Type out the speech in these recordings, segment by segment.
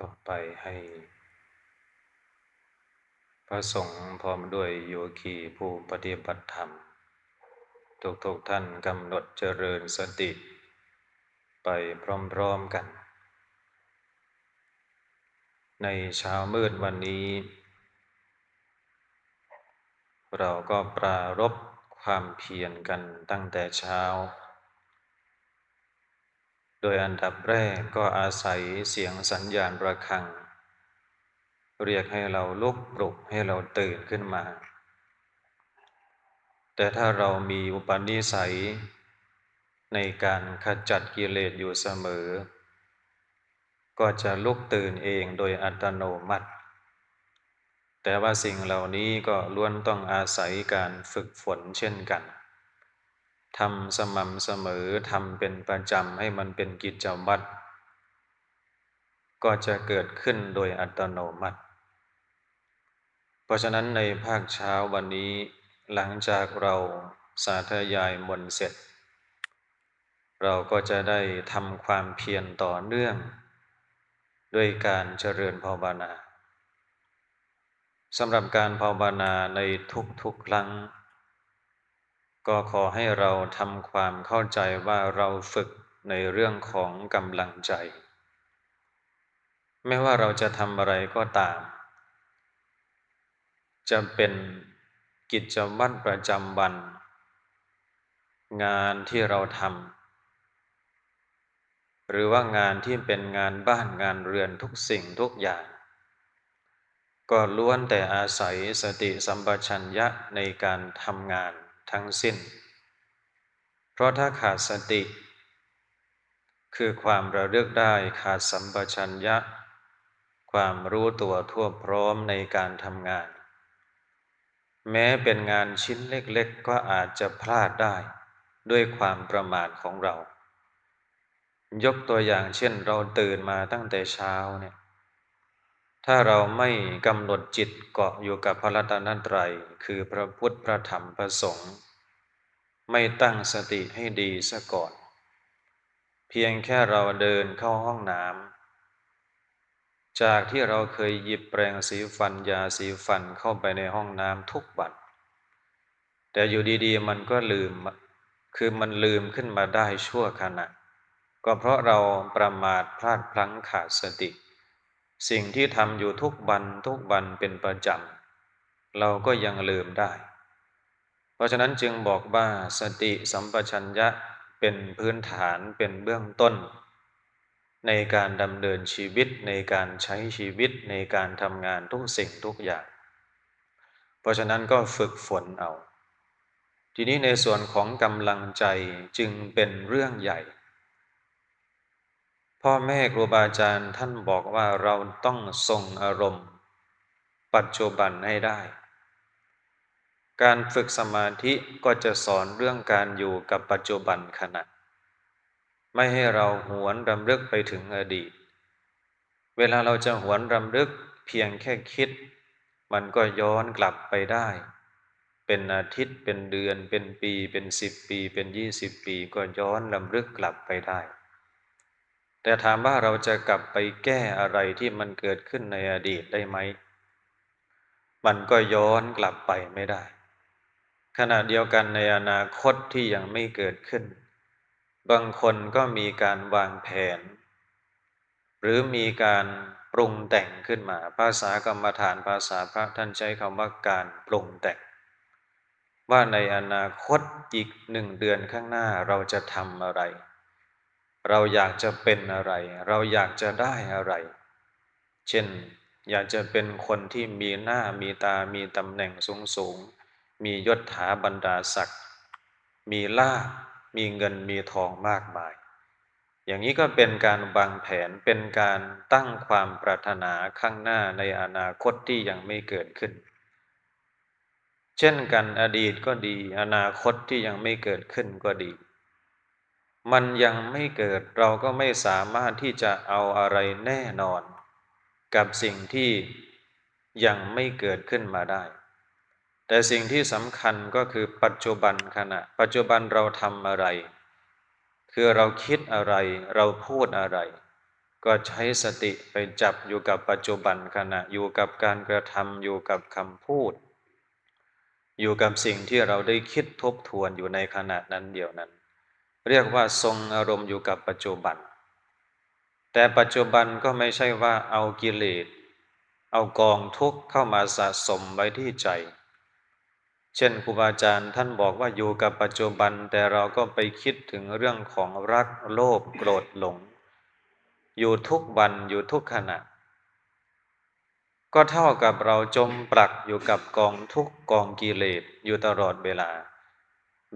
ต่อไปให้ พระสงฆ์พร้อมด้วยโยคีผู้ปฏิบัติธรรม ทุกๆทท่านกำหนดเจริญสติ ไปพร้อมๆกัน ในเช้ามืดวันนี้ เราก็ปรารบความเพียรกันตั้งแต่เช้า ดยอันดับแรกก็อาศัยเสียงสัญญาณระฆัง เรียกให้เราลุกปลุกให้เราตื่นขึ้นมา แต่ถ้าเรามีอุปนิสัย ในการขจัดกิเลสอยู่เสมอ ก็จะลุกตื่นเองโดยอัตโนมัติ แต่ว่าสิ่งเหล่านี้ก็ล้วนต้องอาศัยการฝึกฝนเช่นกัน ทำสม่ำเสมอทำเป็นประจำให้มันเป็นกิจวัตรก็จะเกิดขึ้นโดยอัตโนมัติ เพราะฉะนั้นในภาคเช้าวันนี้หลังจากเราสาธยายมนเสร็จ เราก็จะได้ทำความเพียรต่อเนื่อง ด้วยการเจริญภาวนาสำหรับการภาวนาในทุกๆครั้ง ก็ขอให้เราทำความเข้าใจว่าเราฝึกในเรื่องของกำลังใจ ไม่ว่าเราจะทำอะไรก็ตาม จะเป็นกิจวัตรประจำวัน งานที่เราทำหรือว่างานที่เป็นงานบ้านงานเรือนทุกสิ่งทุกอย่าง ก็ล้วนแต่อาศัยสติสัมปชัญญะในการทำงาน ทั้งสิ้น เพราะถ้าขาดสติ คือความระลึกได้ขาดสัมปชัญญะ ความรู้ตัวทั่วพร้อมในการทำงาน แม้เป็นงานชิ้นเล็กๆ ก็อาจจะพลาดได้ด้วยความประมาทของเรา ยกตัวอย่างเช่นเราตื่นมาตั้งแต่เช้าเนี่ย ถ้าเราไม่กำหนดจิตเกาะอยู่กับพระรัตนตรัย คือพระพุทธพระธรรมพระสงฆ์ไม่ตั้งสติให้ดีซะก่อน เพียงแค่เราเดินเข้าห้องน้ำจากที่เราเคยหยิบแปรงสีฟันยาสีฟันเข้าไปในห้องน้ำทุกวันแต่อยู่ดีๆ มันก็ลืม คือมันลืมขึ้นมาได้ชั่วขณะ ก็เพราะเราประมาทพลาดพลั้งขาดสติ สิ่งที่ทำอยู่ทุกวันทุกวันเป็นประจำเราก็ยังลืมได้ เพราะฉะนั้นจึงบอกว่าสติสัมปชัญญะเป็นพื้นฐานเป็นเบื้องต้น ในการดำเนินชีวิตในการใช้ชีวิตในการทำงานทุกสิ่งทุกอย่าง เพราะฉะนั้นก็ฝึกฝนเอา ทีนี้ในส่วนของกำลังใจจึงเป็นเรื่องใหญ่ พ่อแม่ครูบาอาจารย์ท่านบอกว่าเราต้องทรงอารมณ์ ปัจจุบันให้ได้ การฝึกสมาธิก็จะสอนเรื่องการอยู่กับปัจจุบันขณะ ไม่ให้เราหวนรำลึกไปถึงอดีต เวลาเราจะหวนรำลึกเพียงแค่คิด มันก็ย้อนกลับไปได้ เป็นอาทิตย์เป็นเดือนเป็นปี เป็นสิบปี เป็นยี่สิบปี ก็ย้อนรำลึกกลับไปได้ แต่ถามว่าเราจะกลับไปแก้อะไรที่มันเกิดขึ้นในอดีตได้ไหม มันก็ย้อนกลับไปไม่ได้ ขณะเดียวกันในอนาคตที่ยังไม่เกิดขึ้น บางคนก็มีการวางแผน หรือมีการปรุงแต่งขึ้นมา ภาษากรรมฐานภาษาพระท่านใช้คำว่าการปรุงแต่ง ว่าในอนาคตอีกหนึ่งเดือนข้างหน้าเราจะทำอะไร เราอยากจะเป็นอะไร เราอยากจะได้อะไร เช่น อยากจะเป็นคนที่มีหน้ามีตามีตำแหน่งสูงสูง มียศถาบรรดาศักดิ์มีลาภมีเงินมีทองมากมาย อย่างนี้ก็เป็นการวางแผนเป็นการตั้งความปรารถนาข้างหน้าในอนาคตที่ยังไม่เกิดขึ้น เช่นกันอดีตก็ดี อนาคตที่ยังไม่เกิดขึ้นก็ดี มันยังไม่เกิดเราก็ไม่สามารถที่จะเอาอะไรแน่นอน กับสิ่งที่ยังไม่เกิดขึ้นมาได้ แต่สิ่งที่สำคัญก็คือปัจจุบันขณะ ปัจจุบันเราทำอะไร คือเราคิดอะไรเราพูดอะไร ก็ใช้สติไปจับอยู่กับปัจจุบันขณะอยู่กับการกระทำอยู่กับคำพูด อยู่กับสิ่งที่เราได้คิดทบทวนอยู่ในขณะนั้นเดียวนั้น เรียกว่าทรงอารมณ์อยู่กับปัจจุบัน แต่ปัจจุบันก็ไม่ใช่ว่าเอากิเลสเอากองทุกข์เข้ามาสะสมไว้ที่ใจ เช่นครูบาอาจารย์ท่านบอกว่าอยู่กับปัจจุบันแต่เราก็ไปคิดถึงเรื่องของรักโลภโกรธหลง อยู่ทุกวันอยู่ทุกขณะ ก็เท่ากับเราจมปลักอยู่กับกองทุกกองกิเลสอยู่ตลอดเวลา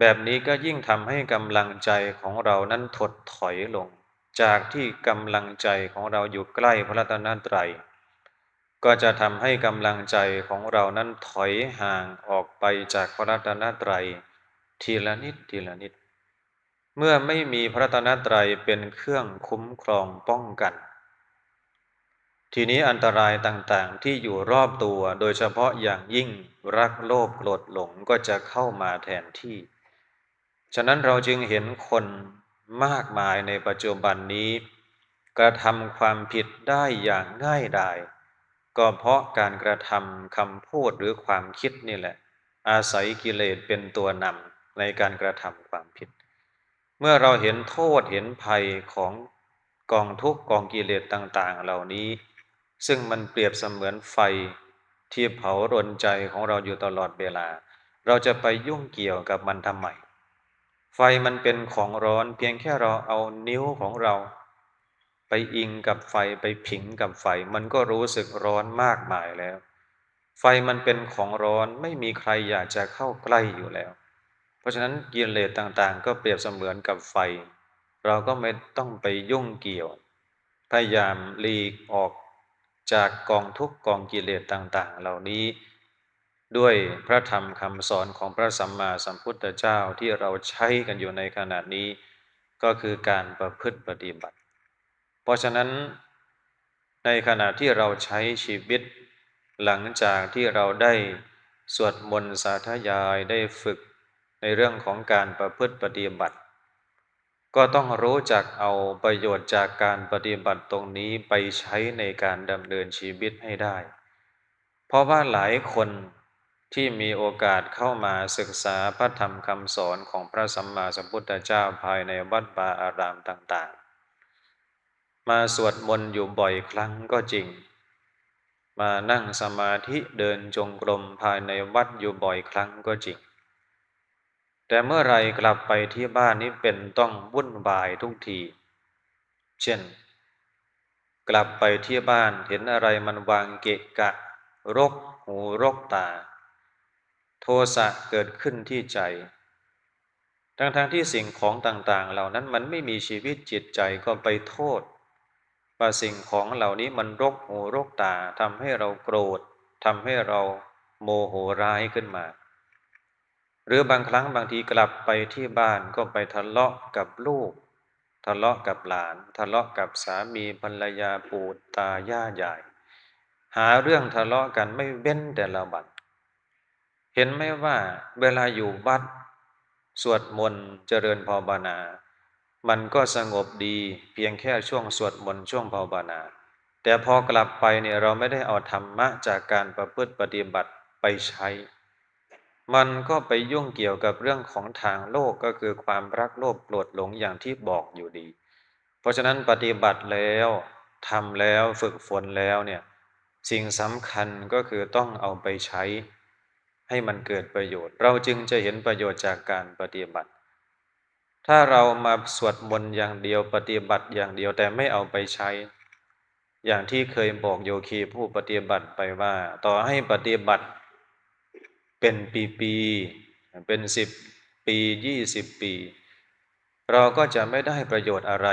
แบบนี้ก็ยิ่งทำให้กำลังใจของเรานั้นถดถอยลง จากที่กำลังใจของเราอยู่ใกล้พระรัตนตรัย ก็จะทำให้กำลังใจของเรานั้นถอยห่างออกไปจากพระรัตนตรัย ทีละนิดทีละนิด เมื่อไม่มีพระรัตนตรัยเป็นเครื่องคุ้มครองป้องกัน ทีนี้อันตรายต่างๆที่อยู่รอบตัวโดยเฉพาะอย่างยิ่งรักโลภโกรธหลงก็จะเข้ามาแทนที่ ฉะนั้นเราจึงเห็นคนมากมายในปัจจุบันนี้ กระทำความผิดได้อย่างง่ายดาย ก็เพราะการกระทำคำพูดหรือความคิดนี่แหละ อาศัยกิเลสเป็นตัวนำในการกระทำความผิด เมื่อเราเห็นโทษเห็นภัยของกองทุกกองกิเลสต่างๆ เหล่านี้ ซึ่งมันเปรียบเสมือนไฟที่เผารนใจของเราอยู่ตลอดเวลา เราจะไปยุ่งเกี่ยวกับมันทำไม ฟมันเป็นของร้อนเพียงแค่เราเอานิ้วของเรา ไปอิงกับไฟไปผิงกับไฟ มันก็รู้สึกร้อนมากมายแล้ว ไฟมันเป็นของร้อนไม่มีใครอยากจะเข้าใกล้อยู่แล้ว เพราะฉะนั้นกิเลสต่างๆ ก็เปรียบเสมือนกับไฟ เราก็ไม่ต้องไปยุ่งเกี่ยว พยายามหลีกออกจากกองทุกกองกิเลสต่างๆ เหล่านี้ ด้วยพระธรรมคำสอนของพระสัมมาสัมพุทธเจ้าที่เราใช้กันอยู่ในขณะนี้ ก็คือการประพฤติปฏิบัติ เพราะฉะนั้นในขณะที่เราใช้ชีวิต หลังจากที่เราได้สวดมนต์สาธยายได้ฝึกในเรื่องของการประพฤติปฏิบัติ ก็ต้องรู้จักเอาประโยชน์จากการปฏิบัติตรงนี้ไปใช้ในการดำเนินชีวิตให้ได้ เพราะว่าหลายคน ที่มีโอกาสเข้ามาศึกษาพระธรรมคำสอนของพระสัมมาสัมพุทธเจ้าภายในวัดบาอารามต่างๆ มาสวดมนต์อยู่บ่อยครั้งก็จริง มานั่งสมาธิเดินจงกรมภายในวัดอยู่บ่อยครั้งก็จริง แต่เมื่อไรกลับไปที่บ้านนี้เป็นต้องวุ่นวายทุกที เช่น กลับไปที่บ้านเห็นอะไรมันวางเกะกะ รกหูรกตา โทสะเกิดขึ้นที่ใจ ทั้งๆทที่สิ่งของต่างๆ เหล่านั้นมันไม่มีชีวิตจิตใจก็ไปโทษ ว่าสิ่งของเหล่านี้มันรกหูรกตาทำให้เราโกรธทำให้เราโมโหร้ายขึ้นมา หรือบางครั้งบางทีกลับไปที่บ้านก็ไปทะเลาะกับลูก ทะเลาะกับหลาน ทะเลาะกับสามีภรรยาปู่ตาย่าใหญ่ หาเรื่องทะเลาะกันไม่เว้นแต่ละวัน เห็นไหมว่าเวลาอยู่วัด สวดมนต์เจริญภาวนา มันก็สงบดีเพียงแค่ช่วงสวดมนต์ช่วงภาวนา แต่พอกลับไปเนี่ยเราไม่ได้เอาธรรมะจากการประพฤติปฏิบัติไปใช้ มันก็ไปยุ่งเกี่ยวกับเรื่องของทางโลกก็คือความรักโลภโกรธหลงอย่างที่บอกอยู่ดี เพราะฉะนั้นปฏิบัติแล้วทำแล้วฝึกฝนแล้วเนี่ยสิ่งสำคัญก็คือต้องเอาไปใช้ ให้มันเกิดประโยชน์ เราจึงจะเห็นประโยชน์จากการปฏิบัติ ถ้าเรามาสวดมนต์อย่างเดียวปฏิบัติอย่างเดียวแต่ไม่เอาไปใช้ อย่างที่เคยบอกโยคีผู้ปฏิบัติไปว่า ต่อให้ปฏิบัติเป็นปีๆเป็นสิบปียี่สิบปี เราก็จะไม่ได้ประโยชน์อะไร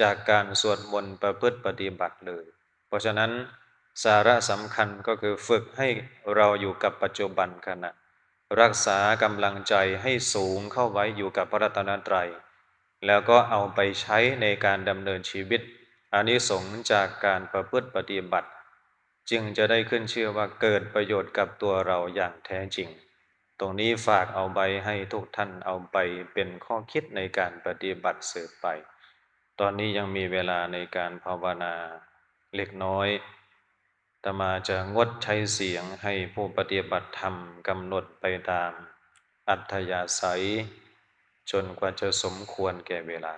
จากการสวดมนต์ประพฤติปฏิบัติเลย เพราะฉะนั้น สาระสำคัญก็คือฝึกให้เราอยู่กับปัจจุบันขณะ รักษากำลังใจให้สูงเข้าไว้อยู่กับพระรัตนตรัย แล้วก็เอาไปใช้ในการดำเนินชีวิตอานิสงส์จากการประพฤติปฏิบัติ จึงจะได้ขึ้นชื่อว่าเกิดประโยชน์กับตัวเราอย่างแท้จริง ตรงนี้ฝากเอาไปให้ทุกท่านเอาไปเป็นข้อคิดในการปฏิบัติสืบไป ตอนนี้ยังมีเวลาในการภาวนาเล็กน้อย ตมาจะงดใช้เสียงให้ผู้ปฏิบัติธรรมกำหนดไปตาม อัธยาศัย จนกว่าจะสมควรแก่เวลา